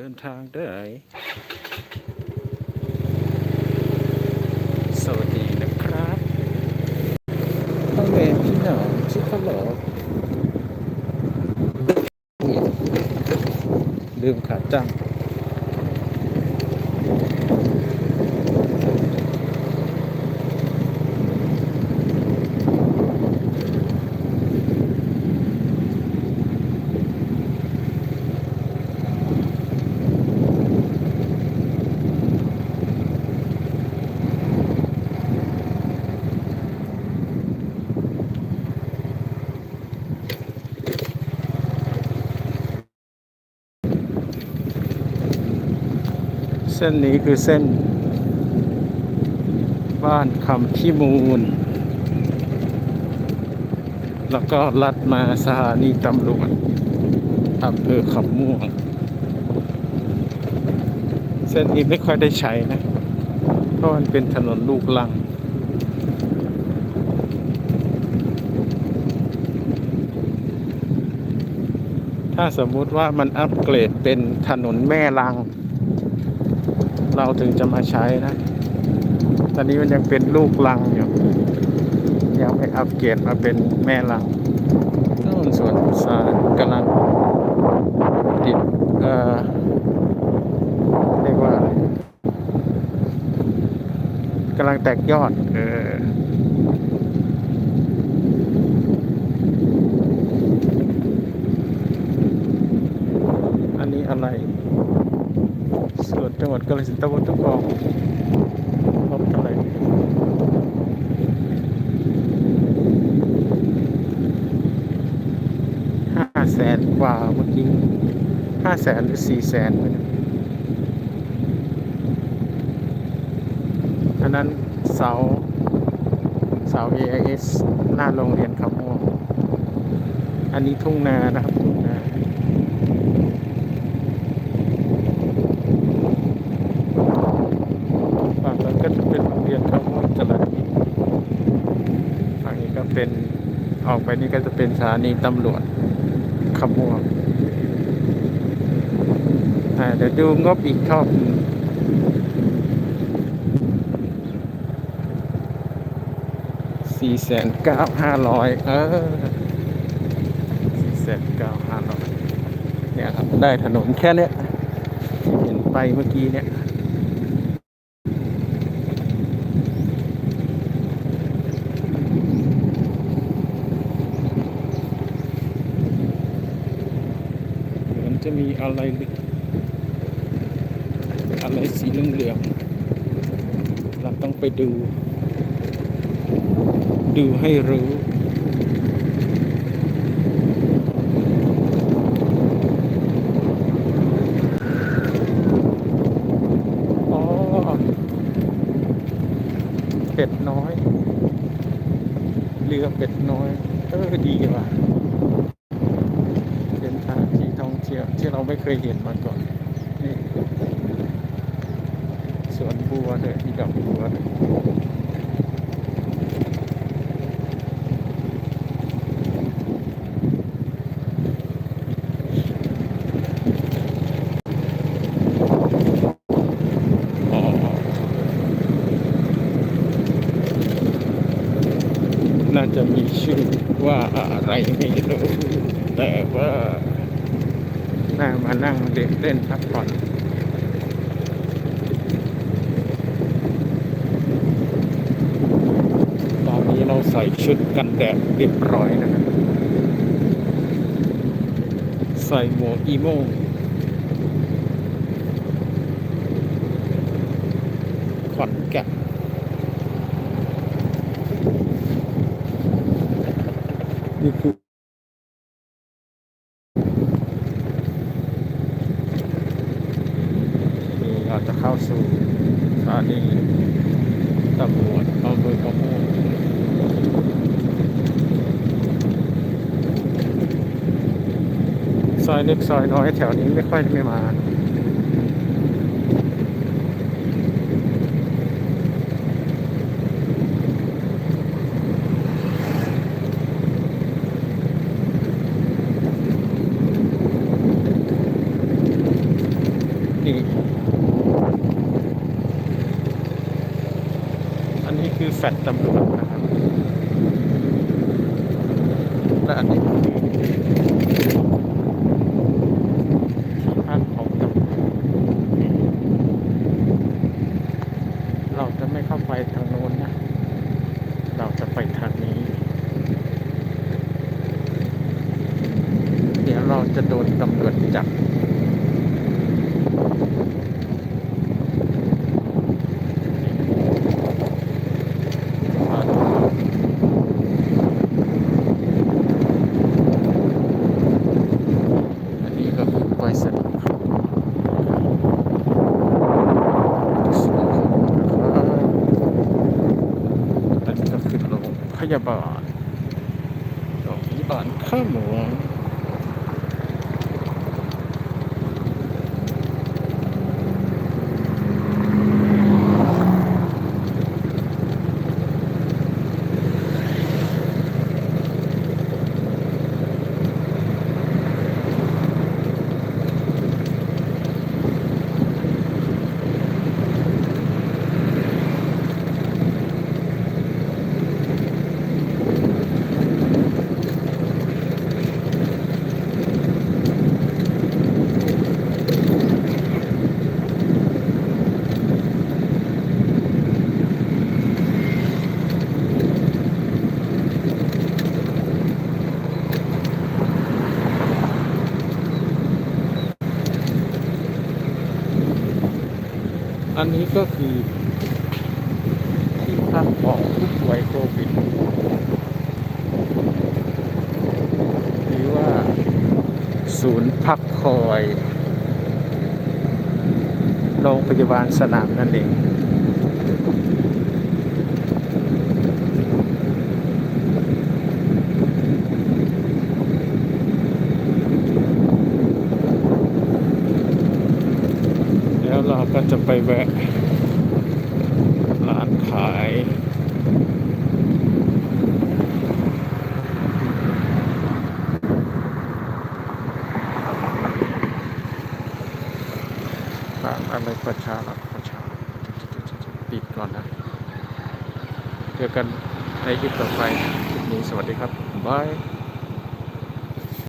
เดินทางได้ สวัสดีนะครับพ่อแม่พี่น้องที่เขาหลอดลืมขาดจัง เส้นนี้คือเส้น บ้านคำพิมูล แล้วก็ลัดมาสถานีตำรวจอำเภอขับม่วง เส้นนี้ไม่ค่อยได้ใช้นะ เพราะมันเป็นถนนลูกลัง ถ้าสมมุติว่ามันอัปเกรดเป็นถนนแม่ลัง เราถึงจะมาใช้นะ ตอนนี้มันยังเป็นลูกลังอยู่ยังไม่อัปเกรดมาเป็นแม่ลังต้นสวนสารกำลังติดเอ่อเรียกว่ากำลังแตกยอด เออนนี้อะไรส่ วนจังหวัดกาฬสินตำบลทุกกองพบอะไรห้าแสนกว่าเมื่อกี้ห้าแสนหรือสี่แสนไม่รู้อันนั้นเสาเสา AIS หน้าโรงเรียนขมวงอันนี้ทุ่งนานะครับทุ่งนา ฝั่งนั้นก็จะเป็นโรงเรียนข้าวม่วงจรัญยิฝั่งนี้ก็ เป็นออกไปนี่ก็จะเป็นสถานีตำรวจขมวงอ่เดี๋ยวดูงบอีกทอบสี่แสนเก้าห้าร้อยเออสี่แสนเก้าห้าร้อยเนี่ยครับ ได้ถนนแค่เนี้ยที่เห็นไปเมื่อกี้เนี่ย เหมื อะไรอะไรสีเหลืองๆเราต้องไปดู ดูให้รู้อ๋อเป็ดน้อย เรือเป็ดน้อย เออดีว่ะ เป็นสถานที่ท่อง เราไม่เคยเห็นมาก่อนนี่สวนบัวเลยมีดอกบัวเลยน่าจะมีชื่อว่าอะไรไม่รู้แต่ว่า น่ามานั่งเด็กเล่นพักผ่อนตอนนี้เราใส่ชุดกันแดดเรียบร้อยนะครับ ใส่หมวกอีโม่ขอนแก่นนี่คือ นี่เราจะเข้าสู่สถานี ตำรวจอำเภอขโมงซอยเล็กซอยน้อยแถวนี้ไม่ค่อยไม่มา นี่ อันนี้ คือแฟลตตำรวจนะครับและอันนี้คือที่พักของตำรวจเราจะไม่เข้าไปทางโน้นนะ เราจะไปทางนี้ เดี๋ยวเราจะโดนตำรวจจับ อันนี้ก็คือไปสนิทครับสนิทครับอันนี้ก็คือโรงพ ยาบาลโรงพยาบาลข้าหมูง อันนี้ก็คือที่พักของผู้ป่วยโควิดหรือว่า ศูนย์พักคอยโรงพยาบาลสนามนั่นเอง เดี๋ยวเรา ก็จะไปแวะร้านขายร้านอะไรประชารัฐประชารัฐปิดก่อนนะ เจอกันในคลิปต่อไปคลิปนี้สวัสดีครับ บาย